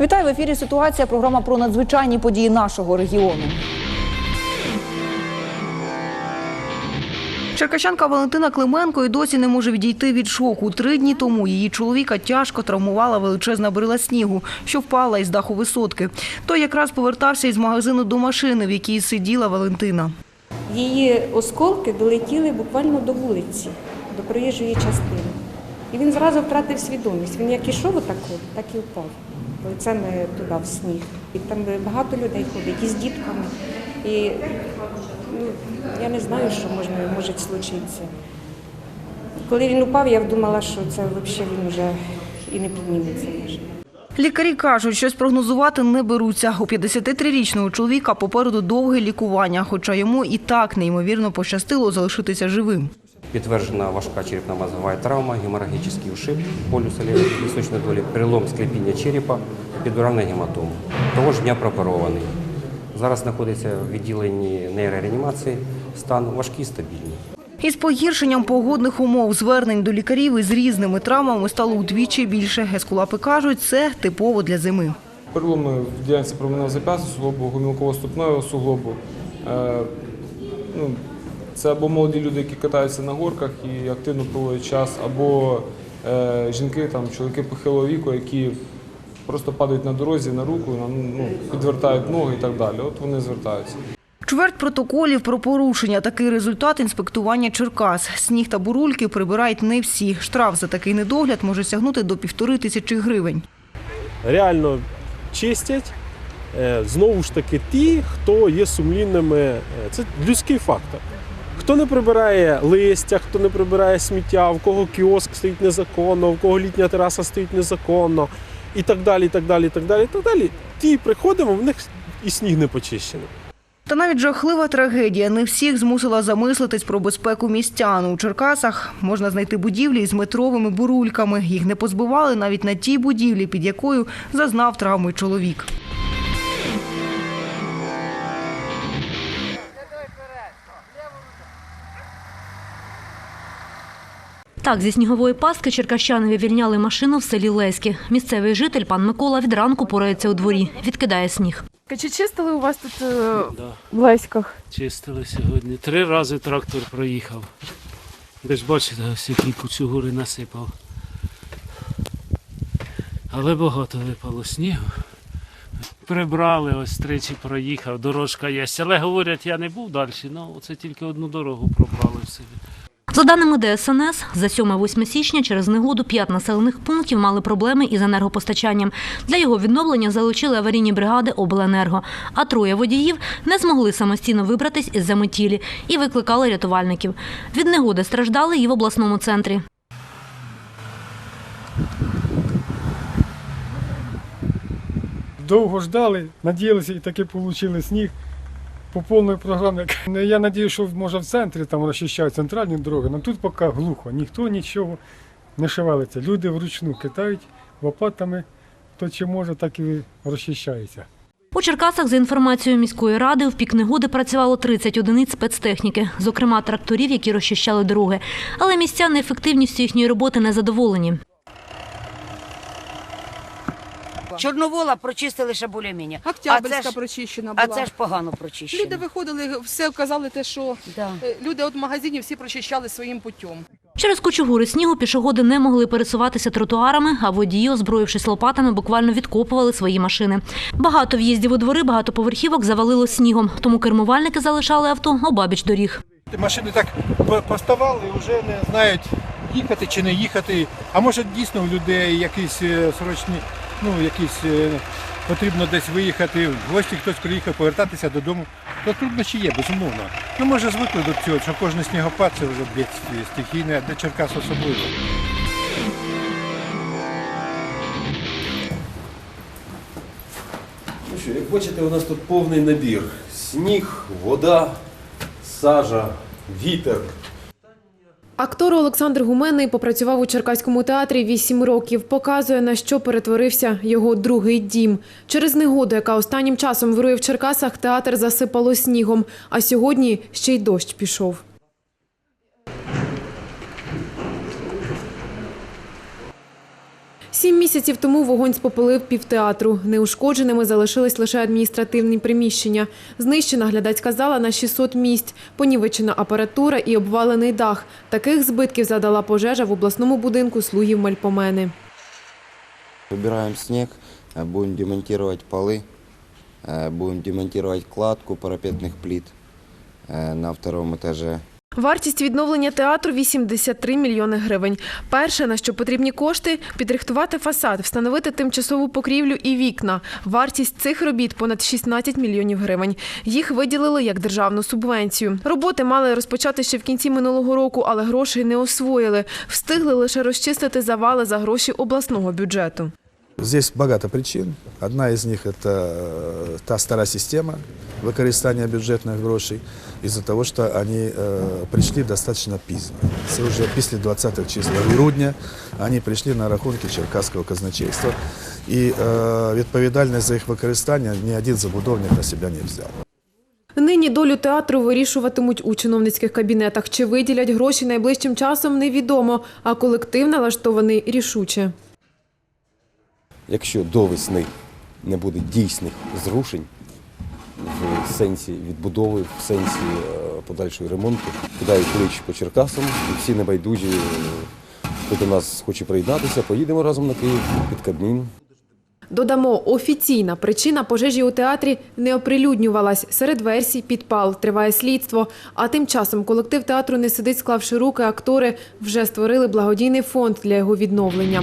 Вітаю в ефірі. Ситуація. Програма про надзвичайні події нашого регіону. Черкащанка Валентина Клименко і досі не може відійти від шоку. Три дні тому її чоловіка тяжко травмувала величезна брила снігу, що впала із даху висотки. Той якраз повертався із магазину до машини, в якій сиділа Валентина. Її осколки долетіли буквально до вулиці, до проїжджої частини. І він зразу втратив свідомість. Він як ішов отако, так і впав. Лицями туди в сніг. І там багато людей ходить, і з дітками. І ну, я не знаю, що можна, може случитися. Коли він упав, я думала, що це взагалі він вже і не підніметься. може. Лікарі кажуть, щось прогнозувати не беруться. У 53-річного чоловіка попереду довге лікування, хоча йому і так неймовірно пощастило залишитися живим. Підтверджена важка черепно-мозгова травма, геморрагічний ушиб полюса лівої височної долі, перелом склепіння черепа, підуравна гематома. Того ж дня прооперований. Зараз знаходиться в відділенні нейрореанімації, стан важкий, стабільний. Із погіршенням погодних умов звернень до лікарів із різними травмами стало удвічі більше. Ескулапи кажуть, це типово для зими. Переломи в ділянці променевого зап'ястя, суглобу, гомілково-ступневого суглобу. Е, ну, це або молоді люди, які катаються на горках і активно проводять час, або е, жінки, там, чоловіки похилого віку, які просто падають на дорозі, на руку, на, ну, підвертають ноги і так далі. От вони звертаються. Чверть протоколів про порушення. Такий результат інспектування Черкас. Сніг та бурульки прибирають не всі. Штраф за такий недогляд може сягнути до півтори тисячі гривень. реально чистять. е, Знову ж таки, ті, хто є сумлінними, е, це людський фактор. Хто не прибирає листя, хто не прибирає сміття, в кого кіоск стоїть незаконно, в кого літня тераса стоїть незаконно, і так далі, і так далі, і так далі, і так далі. Ті приходимо, в них і сніг не почищений. Та навіть жахлива трагедія не всіх змусила замислитись про безпеку містян. У Черкасах можна знайти будівлі з метровими бурульками. Їх не позбивали навіть на тій будівлі, під якою зазнав травми чоловік. Так, зі снігової пастки черкащани вивільняли машину в селі Леське. Місцевий житель пан Микола від ранку порається у дворі, відкидає сніг. Чи чистили у вас тут е, Да, в Леськах? чистили сьогодні. Три рази трактор проїхав. Ви ж бачите, ось який кучугури насипав. Але багато випало снігу. Прибрали, ось тричі проїхав, дорожка є. Але говорять, я не був далі, ну це тільки одну дорогу пробрали в селі. За даними ДСНС, за 7-8 січня через негоду п'ять населених пунктів мали проблеми із енергопостачанням. Для його відновлення залучили аварійні бригади обленерго. А троє водіїв не змогли самостійно вибратись із заметілі і викликали рятувальників. Від негоди страждали і в обласному центрі. довго ждали, надіялися і таки отримали сніг по повній програмі. Я сподіваюся, що може в центрі там розчищають центральні дороги, але тут поки глухо, ніхто нічого не шевелиться. Люди вручну кидають лопатами, хто чи може, так і розчищається. У Черкасах, за інформацією міської ради, в пік негоди працювало 30 одиниць спецтехніки, зокрема тракторів, які розчищали дороги. Але містяни ефективністю їхньої роботи не задоволені. Чорновола прочистили ще більш-менш. Октябрьська А прочищена А це ж погано прочищено. Люди виходили, все казали те, що Да. е, люди від магазинів всі прочищали своїм путем. Через кучугури снігу пішоходи не могли пересуватися тротуарами, а водії, озброївшись лопатами, буквально відкопували свої машини. Багато в'їздів у двори, багатоповерхівок завалило снігом, тому кермувальники залишали авто обабіч доріг. Машини так поставали вже не знають, їхати чи не їхати. А може дійсно у людей якісь е, срочні, ну якісь е, потрібно десь виїхати, в гості хтось приїхав, повертатися додому. То труднощі є, безумовно. Ну може звикли до цього, що кожен снігопад це вже бідстві стихійне, а для Черкас особливо. Ну що, як бачите, у нас тут повний набір. Сніг, вода, сажа, вітер. Актор Олександр Гуменний попрацював у Черкаському театрі вісім років. Показує, на що перетворився його другий дім. Через негоду, яка останнім часом вирує в Черкасах, театр засипало снігом. А сьогодні ще й дощ пішов. Сім Сім місяців тому вогонь спопалив півтеатру. Неушкодженими залишились лише адміністративні приміщення. Знищена глядацька зала на 600 місць, понівечена апаратура і обвалений дах. Таких збитків задала пожежа в обласному будинку слугів Мальпомени. Убираем снег, э, будем демонтировать полы, э, будем демонтировать кладку парапетных плит э, на втором этаже. Вартість відновлення театру – 83 мільйони гривень. Перше, на що потрібні кошти – підрихтувати фасад, встановити тимчасову покрівлю і вікна. Вартість цих робіт – понад 16 мільйонів гривень. Їх виділили як державну субвенцію. Роботи мали розпочати ще в кінці минулого року, але грошей не освоїли. Встигли лише розчистити завали за гроші обласного бюджету. Здесь багато причин. Одна из них – это э, та стара система використання бюджетних грошей із-за того, що вони э, прийшли достатньо пізно. Це вже після 20 числа грудня вони прийшли на рахунки Черкаського казначейства. І э, відповідальність за їх використання ні один забудовник на себе не взяв. Нині долю театру вирішуватимуть у чиновницьких кабінетах. Чи виділять гроші найближчим часом – невідомо, а колектив налаштований рішуче. Якщо до весни не буде дійсних зрушень в сенсі відбудови, в сенсі е, подальшого ремонту, кидаю клич по Черкасам і всі небайдужі, е, хто до нас хоче приєднатися, поїдемо разом на Київ під Кабмін. Додамо, офіційна причина пожежі у театрі не оприлюднювалась. Серед версій – підпал, триває слідство. А тим часом колектив театру не сидить, склавши руки, актори вже створили благодійний фонд для його відновлення.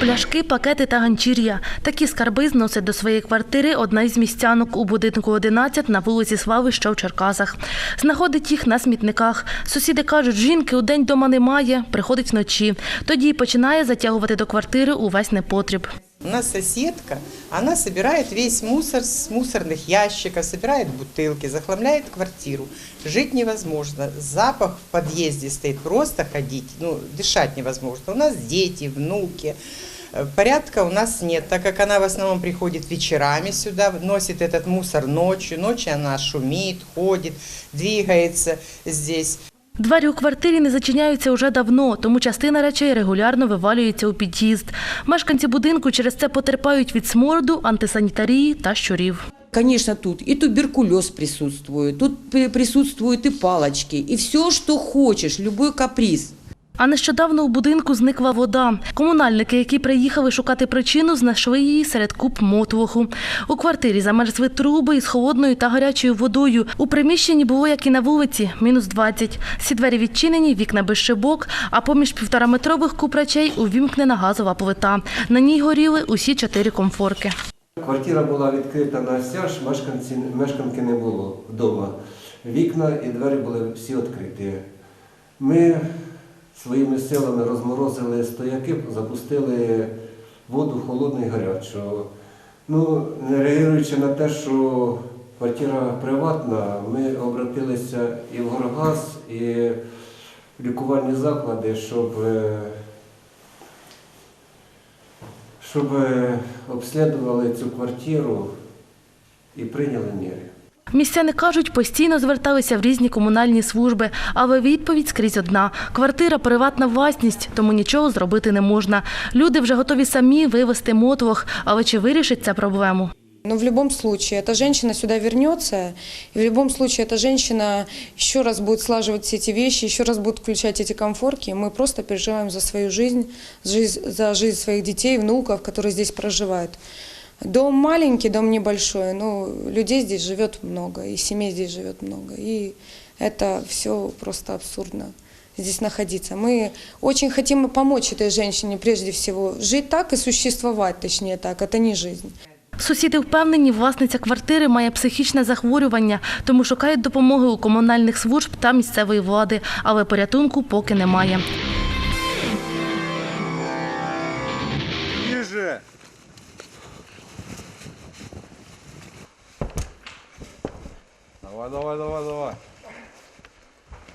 Пляшки, пакети та ганчір'я. Такі скарби зносить до своєї квартири одна із містянок у будинку 11 на вулиці Слави, що в Черкасах. Знаходить їх на смітниках. Сусіди кажуть, жінки у день дома немає, приходить вночі. Тоді починає затягувати до квартири увесь непотріб. У нас соседка, она собирает весь мусор с мусорных ящиков, собирает бутылки, захламляет квартиру. Жить невозможно. Запах в подъезде стоит, просто ходить, ну, дышать невозможно. У нас дети, внуки. Э, Порядка у нас нет, так как она в основном приходит вечерами сюда, носит этот мусор ночью. Ночью она шумит, ходит, двигается здесь. Двері у квартирі не зачиняються уже давно, тому частина речей регулярно вивалюється у під'їзд. Мешканці будинку через це потерпають від сморду, антисанітарії та щурів. Конечно, тут и туберкулез присутствует, тут присутствують присутствуют и палочки, и все, что хочешь, любой каприз. А нещодавно у будинку зникла вода. Комунальники, які приїхали шукати причину, знайшли її серед куп мотлоху. У квартирі замерзли труби із холодною та гарячою водою. У приміщенні було, як і на вулиці, мінус 20. Всі двері відчинені, вікна без шибок, а поміж півтораметрових куп речей увімкнена газова плита. На ній горіли усі чотири комфорки. Квартира була відкрита на стяж, мешканки не було вдома. Вікна і двері були всі відкриті. Ми своїми силами розморозили стояки, запустили воду холодну і гарячу. Ну, не реагуючи на те, що квартира приватна, ми обратилися і в Горгаз, і в лікувальні заклади, щоб е, щоб е, обслідували цю квартиру і прийняли міри. Містяни кажуть, постійно зверталися в різні комунальні служби, але відповідь скрізь одна: квартира приватна власність, тому нічого зробити не можна. Люди вже готові самі вивезти мотлох, але чи вирішить це проблему? Но в любом случае эта женщина сюда вернется, и в любом случае эта женщина еще раз будет слаживать все эти вещи, еще раз будет включать эти комфорки. Мы просто переживаем за свою жизнь, жизнь- за жизнь своих детей, внуков, которые здесь проживают. Дом маленький, дом небольшой, но людей здесь живет много, и семей здесь живет много. И это все просто абсурдно здесь находиться. Мы очень хотим помочь этой женщине прежде всего жить так и существовать, точнее так, это не жизнь. Сусіди впевнені, власниця квартири має психічне захворювання, тому шукають допомоги у комунальних служб та місцевої влади, але порятунку поки немає. Ниже! Давай, давай, давай, давай.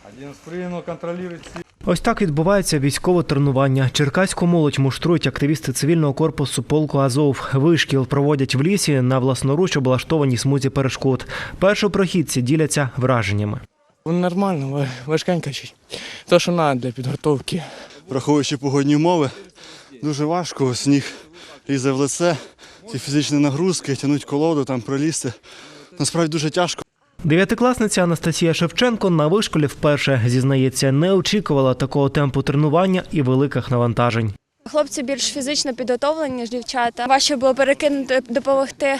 Один спрыгнул, контролирует все. Ось так відбувається військове тренування. Черкаську молодь муштрують активісти цивільного корпусу полку Азов. Вишкіл проводять в лісі на власноруч облаштованій смузі перешкод. Першопрохідці діляться враженнями. Нормально, важкенько чуть. То, що треба для підготовки. враховуючи погодні умови, дуже важко. Сніг лізе в лице, ці фізичні нагрузки, тягнуть колоду, там пролізти. Насправді дуже тяжко. Дев'ятикласниця Анастасія Шевченко на вишколі вперше зізнається, не очікувала такого темпу тренування і великих навантажень. Хлопці більш фізично підготовлені, ніж дівчата. Важче було перекинути, допомогти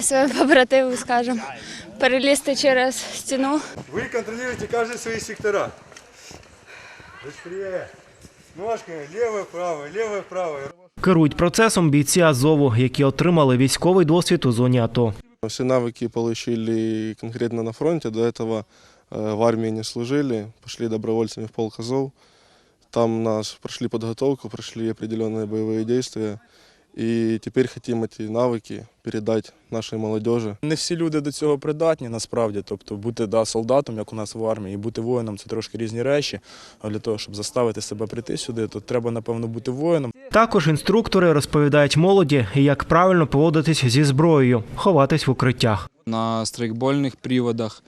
своєму побратиму, скажімо, перелізти через стіну. Ви контролюєте кожен свої сектора. Быстрее. Ножками, лівою, правою, лівою, правою. Керують процесом бійці Азову, які отримали військовий досвід у зоні АТО. Все навыки получили конкретно на фронте. До этого э, в армии не служили, пошли добровольцами в полк Азов. Там нас прошли подготовку, прошли определенные боевые действия. І тепер хотімо ті навики передати нашій молодежі. Не всі люди до цього придатні насправді. Тобто бути да, солдатом, як у нас в армії, і бути воїном це трошки різні речі. А для того, щоб заставити себе прийти сюди, то треба, напевно, бути воїном. Також інструктори розповідають молоді, як правильно поводитись зі зброєю, ховатись в укриттях. на страйкбольных приводах,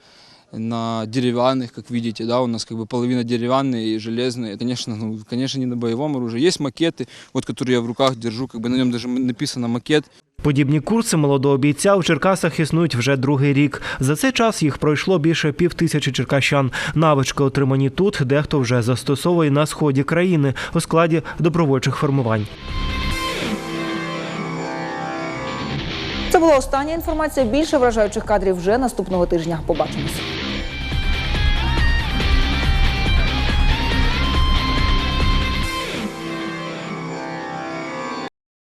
на деревянных, как видите, да, у нас как бы половина деревянные и железные. Конечно, ну, конечно, не на боевом оружии. Есть макеты, вот которые я в руках держу, как бы на нем даже написано макет. Подібні курси молодого бійця у Черкасах існують вже другий рік. За цей час їх пройшло більше пів тисячі черкащан. Навички, отримані тут, дехто вже застосовує на сході країни у складі добровольчих формувань. Це була остання інформація. Більше вражаючих кадрів вже наступного тижня. Побачимось.